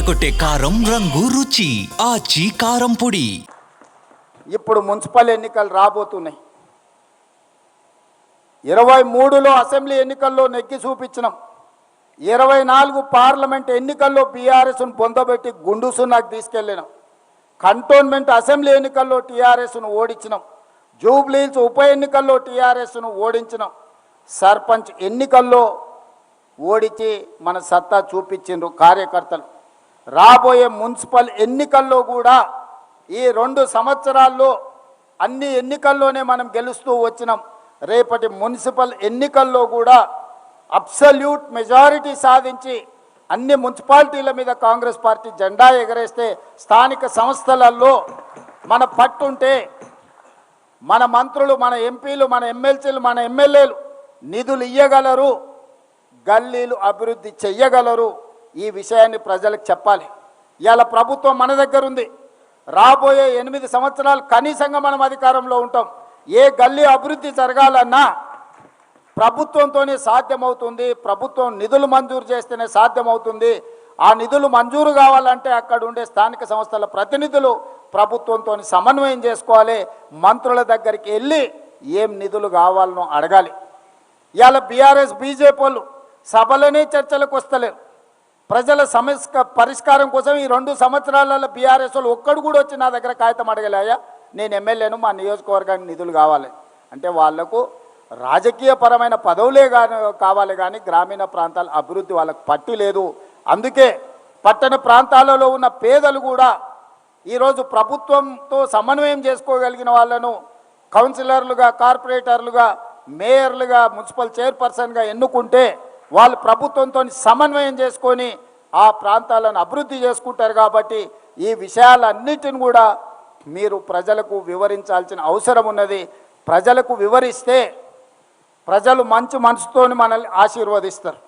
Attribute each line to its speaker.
Speaker 1: అదరగొట్టే కారం రంగు రుచి ఆచి కారం పొడి.
Speaker 2: ఇప్పుడు మున్సిపల్ ఎన్నికలు రాబోతున్నాయి. ఇరవై మూడులో అసెంబ్లీ ఎన్నికల్లో నెగ్గి చూపించినాం. ఇరవై నాలుగు పార్లమెంట్ ఎన్నికల్లో బీఆర్ఎస్ను పొందబెట్టి గుండు సున్నాకు తీసుకెళ్ళినాం. కంటోన్మెంట్ అసెంబ్లీ ఎన్నికల్లో టీఆర్ఎస్ను ఓడించినాం. జూబ్లీహిల్స్ ఉప ఎన్నికల్లో టీఆర్ఎస్ను ఓడించినాం. సర్పంచ్ ఎన్నికల్లో ఓడించి మన సత్తా చూపించిండ్రు కార్యకర్తలు. రాబోయే మున్సిపల్ ఎన్నికల్లో కూడా ఈ రెండు సంవత్సరాల్లో అన్ని ఎన్నికల్లోనే మనం గెలుస్తూ వచ్చినాం. రేపటి మున్సిపల్ ఎన్నికల్లో కూడా అబ్సల్యూట్ మెజారిటీ సాధించి అన్ని మున్సిపాలిటీల మీద కాంగ్రెస్ పార్టీ జెండా ఎగరేస్తే స్థానిక సంస్థలలో మన పట్టుంటే మన మంత్రులు మన ఎంపీలు మన ఎమ్మెల్సీలు మన ఎమ్మెల్యేలు నిధులు ఇయ్యగలరు గల్లీలు అభివృద్ధి చెయ్యగలరు. ఈ విషయాన్ని ప్రజలకు చెప్పాలి. ఇవాళ ప్రభుత్వం మన దగ్గర ఉంది. రాబోయే ఎనిమిది సంవత్సరాలు కనీసంగా మనం అధికారంలో ఉంటాం. ఏ గల్లీ అభివృద్ధి జరగాలన్నా ప్రభుత్వంతోనే సాధ్యమవుతుంది. ప్రభుత్వం నిధులు మంజూరు చేస్తేనే సాధ్యమవుతుంది. ఆ నిధులు మంజూరు కావాలంటే అక్కడ ఉండే స్థానిక సంస్థల ప్రతినిధులు ప్రభుత్వంతో సమన్వయం చేసుకోవాలి. మంత్రుల దగ్గరికి వెళ్ళి ఏం నిధులు కావాలనో అడగాలి. ఇవాళ బీఆర్ఎస్ బీజేపీ వాళ్ళు సభలోనే చర్చలకు వస్తలేరు. ప్రజల సమస్య పరిష్కారం కోసం ఈ రెండు సంవత్సరాలలో బీఆర్ఎస్ వాళ్ళు ఒక్కడు కూడా వచ్చి నా దగ్గర కాగితం అడగలేయా నేను ఎమ్మెల్యేను మా నియోజకవర్గానికి నిధులు కావాలి. అంటే వాళ్ళకు రాజకీయపరమైన పదవులే కానీ కావాలి కానీ గ్రామీణ ప్రాంతాల అభివృద్ధి వాళ్ళకు పట్టు లేదు. అందుకే పట్టణ ప్రాంతాలలో ఉన్న పేదలు కూడా ఈరోజు ప్రభుత్వంతో సమన్వయం చేసుకోగలిగిన వాళ్ళను కౌన్సిలర్లుగా కార్పొరేటర్లుగా మేయర్లుగా మున్సిపల్ చైర్పర్సన్గా ఎన్నుకుంటే వాళ్ళు ప్రభుత్వంతో సమన్వయం చేసుకొని ఆ ప్రాంతాలను అభివృద్ధి చేసుకుంటారు కాబట్టి ఈ విషయాలన్నిటిని కూడా మీరు ప్రజలకు వివరించాల్సిన అవసరం ఉన్నది. ప్రజలకు వివరిస్తే ప్రజలు మంచి మనసుతోని మనల్ని ఆశీర్వదిస్తారు.